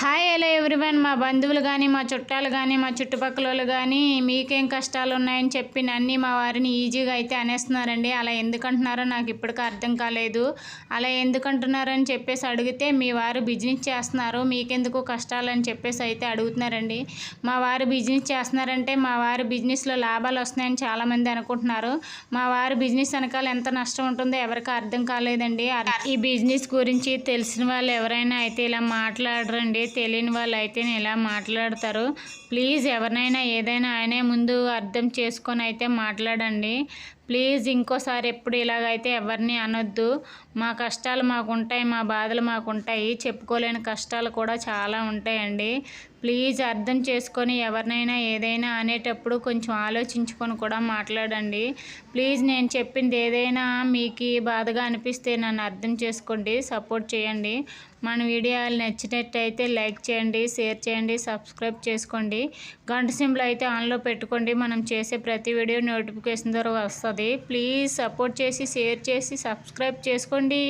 Hi hello everyone మా బంధువులు కానీ మా చుట్టాలు కానీ మా చుట్టుపక్కల వాళ్ళు కానీ మీకేం కష్టాలు ఉన్నాయని చెప్పి అన్నీ మా వారిని ఈజీగా అయితే అనేస్తున్నారండి. అలా ఎందుకంటున్నారో నాకు ఇప్పటికీ అర్థం కాలేదు. అలా ఎందుకంటున్నారని చెప్పేసి అడిగితే మీ వారు బిజినెస్ చేస్తున్నారు. మీకెందుకు కష్టాలు అని చెప్పేసి అయితే అడుగుతున్నారండి. మా వారు బిజినెస్ చేస్తున్నారంటే మా వారి బిజినెస్లో లాభాలు వస్తున్నాయని చాలామంది అనుకుంటున్నారు. మా వారి బిజినెస్ వెనకాల ఎంత నష్టం ఉంటుందో ఎవరికి అర్థం కాలేదండి. ఈ బిజినెస్ గురించి తెలిసిన వాళ్ళు ఎవరైనా అయితే ఇలా మాట్లాడరండి. తెలియని వాళ్ళు అయితే ఇలా మాట్లాడతారు? ప్లీజ్ ఎవరినైనా ఏదైనా ఆయనే ముందు అర్థం చేసుకొని అయితే మాట్లాడండి. ప్లీజ్ ఇంకోసారి ఎప్పుడు ఇలాగైతే ఎవరిని అనొద్దు. మా కష్టాలు మాకు ఉంటాయి మా బాధలు మాకు ఉంటాయి చెప్పుకోలేని కష్టాలు కూడా చాలా ఉంటాయండి. ప్లీజ్ అర్థం చేసుకొని ఎవరినైనా ఏదైనా అనేటప్పుడు కొంచెం ఆలోచించుకొని కూడా మాట్లాడండి. ప్లీజ్ నేను చెప్పింది ఏదైనా మీకు బాధగా అనిపిస్తే నన్ను అర్థం చేసుకోండి సపోర్ట్ చేయండి. మన వీడియోలు నచ్చినట్టయితే లైక్ చేయండి షేర్ చేయండి సబ్స్క్రైబ్ చేసుకోండి. గంట సింబల్ అయితే ఆన్లో పెట్టుకోండి. మనం చేసే ప్రతి వీడియో నోటిఫికేషన్ ద్వారా వస్తుంది. ప్లీజ్ సపోర్ట్ చేసి షేర్ చేసి సబ్స్క్రైబ్ చేసుకోండి.